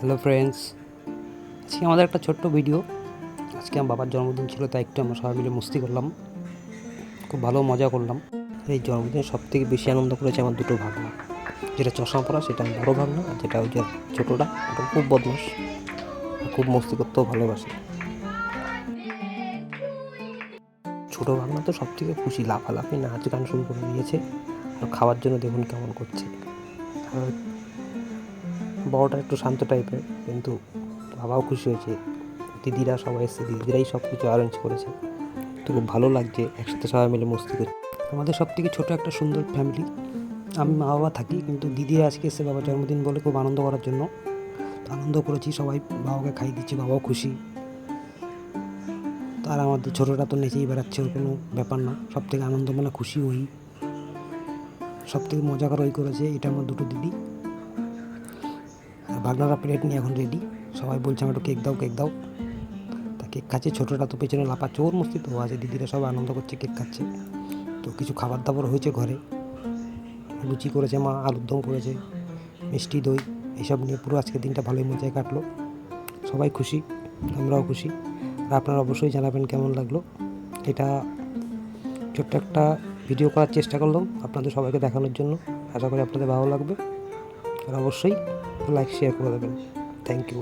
Hello friends আজকে আমাদের একটা ছোট্ট ভিডিও আজকে আমার বাবার জন্মদিন ছিল, তাই একটু আমরা সবাই মিলে মস্তি করলাম। খুব ভালো মজা করলাম। এই জন্মদিনে সব থেকে বেশি আনন্দ করেছে আমার দুটো ভাগনা। যেটা চশমা পড়া সেটা বড়ো ভাগনা, আর যেটা ওই যে ছোটোটা ওটা খুব বদমাস। খুব মস্তি করতেও ভালোবাসে। ছোটো ভাগনা তো সব থেকে খুশি, লাফালাফি, নাচ, গান শুরু করে দিয়েছে। আর খাওয়ার জন্য দেখুন কেমন করছে। বড়টা একটু শান্ত টাইপের, কিন্তু বাবাও খুশি হয়েছে। দিদিরা সবাই এসছে, দিদিরাই সব কিছু অ্যারেঞ্জ করেছে। তো খুব ভালো লাগছে, একসাথে সবাই মিলে মস্তি করছি আমাদের সব থেকে ছোটো একটা সুন্দর ফ্যামিলি আমি মা বাবা থাকি, কিন্তু দিদিরা আজকে এসে বাবার জন্মদিন বলে খুব আনন্দ করার জন্য। আনন্দ করেছি, সবাই বাবাকে খাই দিচ্ছি, বাবাও খুশি। তো আর আমাদের ছোটোটা তো নেচেই বেড়াচ্ছে, ওর কোনো ব্যাপার না। সব থেকে আনন্দ মানে খুশি ওই সব থেকে মজা করা ওই করেছে, এটা আমার দুটো দিদি। বাগনারা প্লেট নিয়ে এখন রেডি সবাই বলছে আমার একটু কেক দাও কেক দাও। তা কেক খাচ্ছে ছোটোটা তো পেছনে লাপাচ্ছে ওর মস্তি তো আছে, দিদিরা সবাই আনন্দ করছে কেক খাচ্ছে। তো কিছু খাবার দাবার হয়েছে ঘরে। লুচি করেছে মা, আলুর দম করেছে, মিষ্টি দই এইসব নিয়ে পুরো আজকের দিনটা ভালোই মজায় কাটলো। সবাই খুশি, আমরাও খুশি। আর আপনারা অবশ্যই জানাবেন কেমন লাগল। এটা ছোট্ট একটা ভিডিও করার চেষ্টা করলাম আপনাদের সবাইকে দেখানোর জন্য। আশা করি আপনাদের ভালো লাগবে। আর অবশ্যই লাইক শেয়ার করে দেবেন থ্যাংক ইউ